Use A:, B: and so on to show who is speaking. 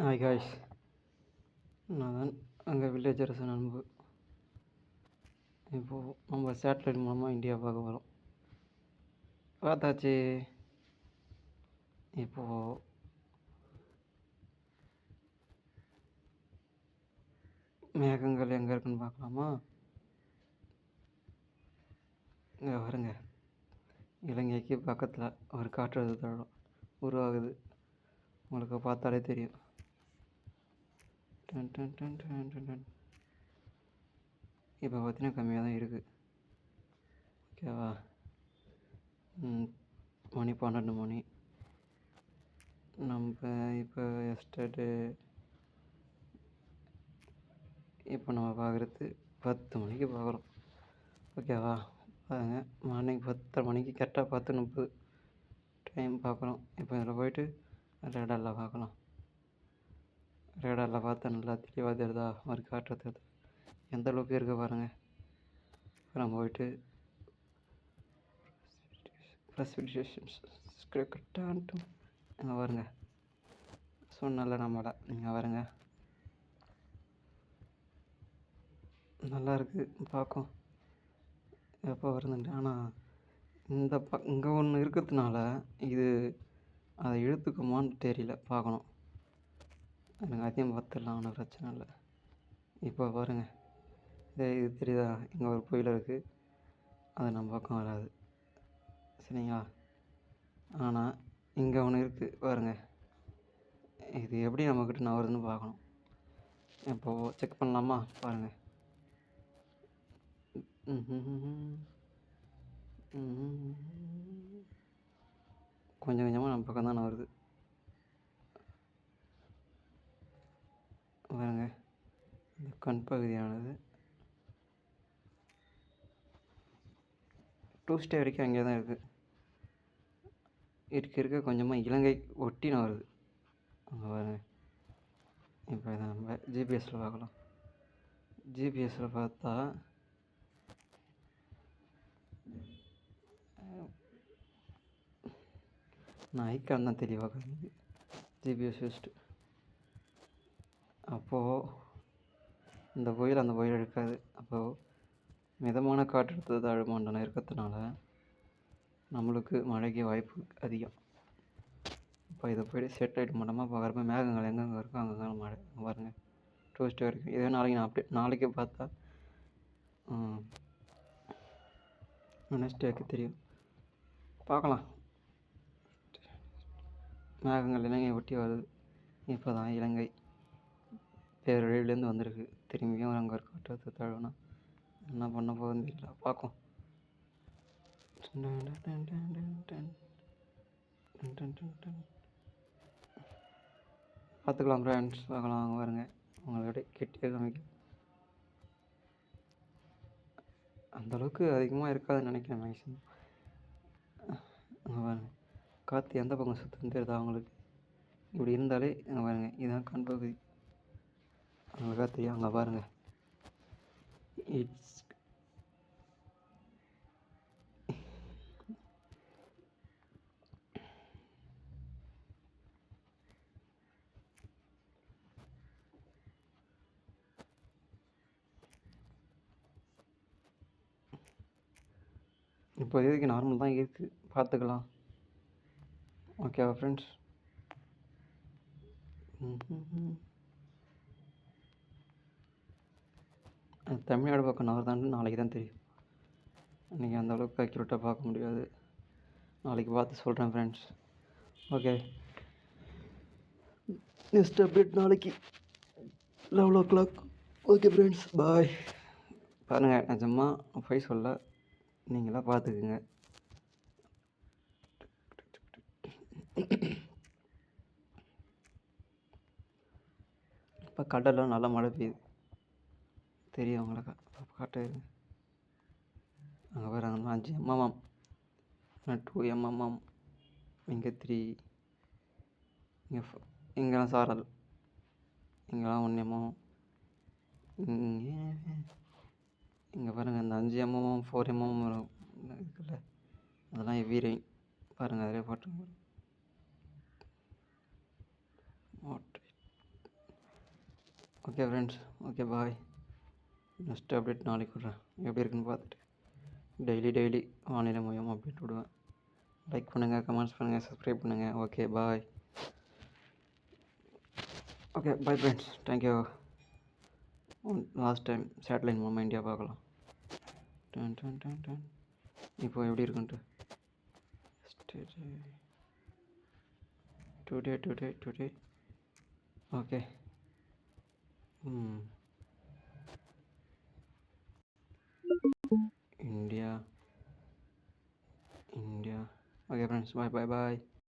A: Hi guys நான் தான் அங்கே வில்லேஜரசன் அன்பு. இப்போது நம்ம சேட்டலைட் மூலமாக இந்தியா பார்க்க போகிறோம் பார்த்தாச்சு. இப்போது மேகங்கள் எங்கே இருக்குன்னு பார்க்கலாமா? இங்கே வருங்க இலங்கைக்கு பக்கத்தில் ஒரு காற்றழுத்த தாழ்வு உருவாகுது. உங்களுக்கு பார்த்தாலே தெரியும் டன் டன் டன் டன் டன் டன் இப்போ பார்த்தீங்கன்னா கம்மியாக தான் இருக்குது ஓகேவா மணி பன்னெண்டு மணி. நம்ம இப்போ எஸ்டர்டே இப்போ நம்ம பார்க்குறது பத்து மணிக்கு பார்க்குறோம் ஓகேவா பாருங்க மார்னிங் பத்தரை மணிக்கு கரெக்டாக பத்து முப்பது. டைம் பார்க்குறோம் இப்போ இதில் போயிட்டு ரெடெல்லாம் பார்க்கலாம் ரேடாரில் பார்த்தா நல்லா தெளிவாக தெரியுதா? ஒரு காற்று தெரியுது எந்த அளவுக்கு இருக்க பாருங்கள் நம்ம போயிட்டு ப்ரெசிபிடேஷன்ஸ் கரெக்டான்ட்டும் அங்கே வருங்க சொன்னல நம்மளை நீங்கள் வருங்க நல்லா இருக்குது பார்க்கும். எப்போ வருதுன்ட்டு. ஆனால் இந்த ப இங்கே ஒன்று இருக்கிறதுனால இது அதை இழுத்துக்குமான்னு தெரியல. பார்க்கணும். எனக்கு அதையும் பார்த்துடலாம் ஒன்றும் பிரச்சனை இல்லை. இப்போ பாருங்கள் இதே இது தெரியுதா? இங்கே ஒரு புயல் இருக்குது அது நம்ம பக்கம் வராது. சரிங்களா? ஆனால் இங்கே ஒன்று இருக்குது பாருங்கள் இது எப்படி நம்மக்கிட்ட நான் வருதுன்னு பார்க்கணும். இப்போது செக் பண்ணலாமா? பாருங்கள் கொஞ்சம் கொஞ்சமாக நம்ம பக்கம் தானே வருது பாருங்க. இந்த கண் பகுதியானது. டூ ஸ்டே வரைக்கும் அங்கே தான் இருக்குது இருக்க இருக்க கொஞ்சமாக இலங்கை ஒட்டின வருது. அங்கே பாருங்க. இப்போ இதை நம்ம ஜிபிஎஸில் பார்க்கலாம். ஜிபிஎஸ்சில் பார்த்தா நான் ஐக்கான் தான் தெளிவாக ஜிபிஎஸ் வச்சுட்டு அப்போது இந்த புயல் அந்த புயல் எடுக்காது. அப்போது மிதமான காற்றழுத்த தாழ்வு மண்டலம் இருக்கிறதுனால நம்மளுக்கு மழைக்கு வாய்ப்பு அதிகம். இப்போ இதை போய்ட்டு சேட்டலைட் மூலமாக பார்க்குறப்ப மேகங்கள் எங்கெங்கே இருக்கோ அங்கங்கே மழை. பாருங்கள் பாருங்க. டூஸ்டே வரைக்கும். இதே நாளைக்கு நான் அப்டேட் நாளைக்கே பார்த்தா வெனஸ்டேக்கு தெரியும். பார்க்கலாம் மேகங்கள் இலங்கையை ஒட்டி வருது. இப்போ தான் இலங்கை. பேரழிவுலேருந்து வந்திருக்கு. திரும்பியும் அங்கே ஒரு கட்டத்தை தழுவினா என்ன பண்ண போகுதுன்னு தெரியல. பார்க்கும் பார்த்துக்கலாம் ஃப்ரெண்ட்ஸ் பார்க்கலாம். அங்கே பாருங்க. அவங்களோட கெட்டியாக காமிக்கும். அந்தளவுக்கு அதிகமாக இருக்காதுன்னு நினைக்கிறேன் மேக்ஸிமம் அங்கே பாருங்கள் காற்று எந்த பக்கம் சுற்றுன்னு தெரியுதா அவங்களுக்கு இப்படி இருந்தாலே அங்கே பாருங்க. இதுதான் கண்பகுதி அழகாக தெரியும். அங்கே பாருங்கள் இட்ஸ் இப்போ இதுக்கு நார்மல் தான் இருக்குது பார்த்துக்கலாம். ஓகேவா ஃப்ரெண்ட்ஸ் அது தமிழ்நாடு பக்கம் நகர்தான்னு நாளைக்கு தான் தெரியும். இன்றைக்கி அந்த அளவுக்கு அக்யூரேட்டாக பார்க்க முடியாது. நாளைக்கு பார்த்து சொல்கிறேன் ஃப்ரெண்ட்ஸ் ஓகே நெக்ஸ்ட் அப்டேட் நாளைக்கு. Eleven o'clock okay friends bye பாருங்கள் நிஜமா போய் சொல்ல நீங்களாக பார்த்துக்குங்க. இப்போ கடலில் நல்லா மழை பெய்யுது. தெரியும் உங்களுக்கு காட்டு. அங்கே வேறு அங்கே அஞ்சு எம்எம்எம். டூ எம்எம்எம். இங்கே த்ரீ இங்கே இங்கெல்லாம் சாரல். இங்கெல்லாம் ஒன்று எம்எம். இங்கே. இங்கே பாருங்கள் இந்த அஞ்சு எம்எம் ஃபோர் எம்எம் இருக்குல்ல அதெல்லாம் ஹெவி ரெயின் பாருங்கள் அதிலே போட்டு okay friends okay bye next update நாளைக்கு விட்றேன். எப்படி இருக்குன்னு பார்த்துட்டு. டெய்லி டெய்லி வானிலை மையம் அப்டேட் விடுவேன். லைக் பண்ணுங்கள் கமெண்ட்ஸ் பண்ணுங்கள் சப்ஸ்கிரைப் பண்ணுங்கள் okay bye okay bye friends thank you last time satellite மூலமாக இந்தியா பார்க்கலாம். டன் டன் டன் டன் இப்போ எப்படி இருக்குன்ட்டு. Today today today okay hmm India India okay friends bye bye bye